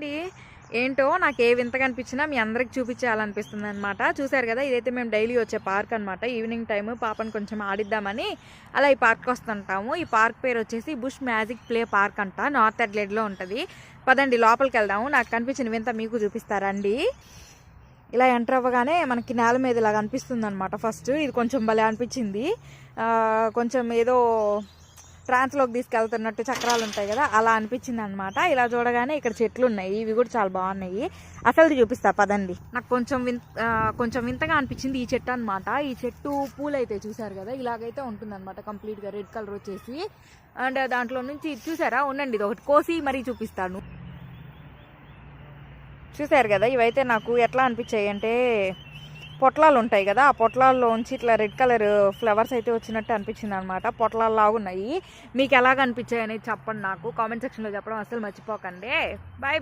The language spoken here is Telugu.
అండి ఏంటో నాకు ఏ వింతగా అనిపించినా మీ అందరికి చూపించాలనిపిస్తుంది అనమాట చూసారు కదా ఇదైతే మేము డైలీ వచ్చే పార్క్ అనమాట ఈవినింగ్ టైం పాపని కొంచెం ఆడిద్దామని అలా ఈ పార్క్ వస్తుంటాము. ఈ పార్క్ పేరు వచ్చేసి బుష్ మ్యాజిక్ ప్లే పార్క్ అంట. నార్త్ అడ్లెడ్లో ఉంటుంది. పదండి లోపలికి వెళ్దాము. నాకు కనిపించిన వింత మీకు చూపిస్తారండి ఇలా ఎంటర్ అవ్వగానే మనకి నేల మీద ఇలా కనిపిస్తుంది అనమాట ఫస్ట్. ఇది కొంచెం భలే అనిపించింది. కొంచెం ఏదో ఫ్రాన్స్లోకి తీసుకెళ్తున్నట్టు చక్రాలు ఉంటాయి కదా అలా అనిపించింది అనమాట ఇలా చూడగానే ఇక్కడ చెట్లు ఉన్నాయి ఇవి కూడా చాలా బాగున్నాయి. అసలు చూపిస్తా పదండి. నాకు కొంచెం వింత కొంచెం వింతగా అనిపించింది ఈ చెట్టు అనమాట ఈ చెట్టు పూలైతే చూసారు కదా ఇలాగైతే ఉంటుంది అనమాట కంప్లీట్గా రెడ్ కలర్ వచ్చేసి. అండ్ దాంట్లో నుంచి ఇది చూసారా? ఉండండి ఇది ఒకటి కోసి మరీ చూపిస్తాను. చూసారు కదా ఇవైతే నాకు ఎట్లా అనిపించాయి అంటే పొట్లాలు ఉంటాయి కదా ఆ పొట్లాల్లోంచి ఇట్లా రెడ్ కలర్ ఫ్లవర్స్ అయితే వచ్చినట్టు అనిపించింది అనమాట పొట్లాలు లాగున్నాయి మీకు ఎలాగ అనిపించాయి అనేది చెప్పండి నాకు. కామెంట్ సెక్షన్లో చెప్పడం అసలు మర్చిపోకండి. Bye bye